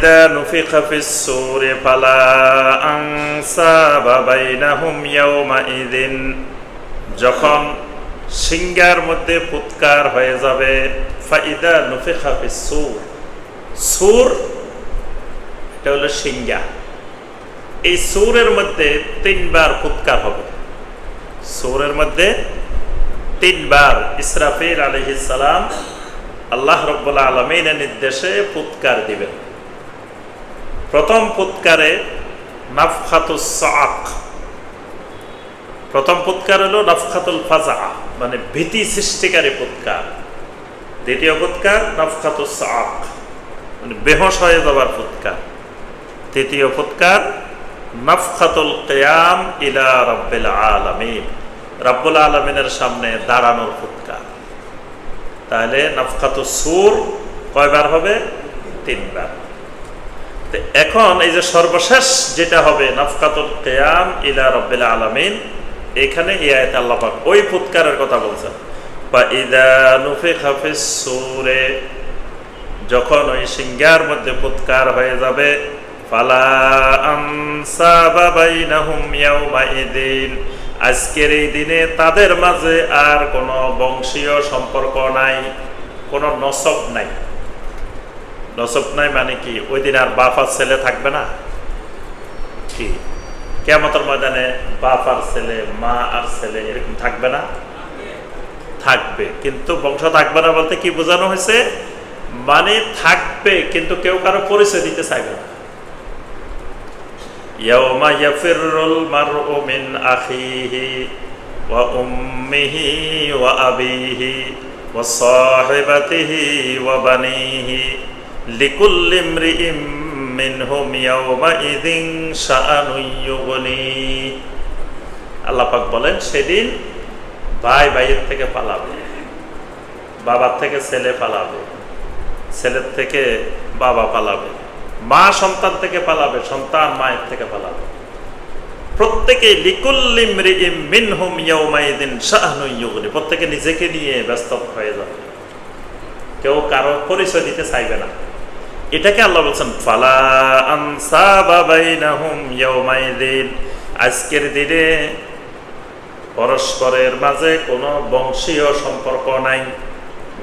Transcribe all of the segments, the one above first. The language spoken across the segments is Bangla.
إذا نفخ في السور فلا أنساب بينهم يومئذ যখন সিংহার মধ্যে ফুৎকার হয়ে যাবে ফাইদা নুফিখা ফিস সুর সুর এটা হলো সিংহা এই সুরের মধ্যে তিনবার ফুৎকার হবে সুরের মধ্যে তিনবার ইসরাফিল আলহিস সালাম আল্লাহ রব্বুল্লা আলমিনের নির্দেশে ফুৎকার দিবেন প্রথম ফুৎকারে নাফখাতুস প্রথম ফুৎকার হলো নফখাতুল ফাজা মানে ভীতি সৃষ্টিকারী ফুৎকার দ্বিতীয় ফুৎকার নফখাতুস মানে বেহস হয়ে যাবার ফুৎকার তৃতীয় ফুৎকার নফখাতুল কেয়াম ইলা রব্বিল আলমিন, রব্বুল আলমিনের সামনে দাঁড়ানোর ফুৎকার তাহলে নফখাতুস সুর কয়বার হবে? তিনবার। এখন এই যে সর্বশেষ যেটা হবে নফকাতুল কেয়াম ইলা রব্বিল আলমিন, এখানে এই আয়তে আল্লাপাক ওই ফুৎকারের কথা বলছেন। বা ইদা নুফে খাফিস সুরে, যখন ওই সিংহার মধ্যে ফুৎকার হয়ে যাবে, ফালা আনসাবা বাইনাহুম ইয়াউমাইদিন, আজকের এই দিনে তাদের মাঝে আর কোনো বংশীয় সম্পর্ক নাই, কোনো নসব নাই। নসব নাই মানে কি ওই দিন আর বাপ আর ছেলে থাকবে না কি কেমতের ময়দানে বাপ আর ছেলে মা আর ছেলে এরকম থাকবে না থাকবে কিন্তু বংশ থাকবে না বলতে কি বোঝানো হয়েছে মানে থাকবে কিন্তু কেউ কারো পরিচয় দিতে চাইবে না يوم يفر المرء من أخيه وأمه وأبيه وصاحبته وبنيه আল্লাপাক বলেন, সেদিন ভাই ভাইয়ের থেকে পালাবে, বাবার থেকে ছেলে পালাবে, ছেলের থেকে বাবা পালাবে, মা সন্তান থেকে পালাবে, সন্তান মায়ের থেকে পালাবে। প্রত্যেকে প্রত্যেকে নিজেকে নিয়ে ব্যস্ত হয়ে যাবে। কেউ কারও পরিচয় দিতে চাইবে না। এটাকে আল্লাহ বলছেন, ফালা আনসাবাইনাহুম আজকের দিনে পরস্পরের মাঝে কোনো বংশীয় সম্পর্ক নাই।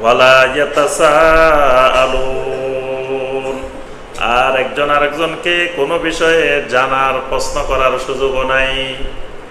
ওয়ালা ইয়াতাসাআলুন। আর একজন আরেকজনকে কোনো বিষয়ে জানার, প্রশ্ন করার সুযোগও নাই।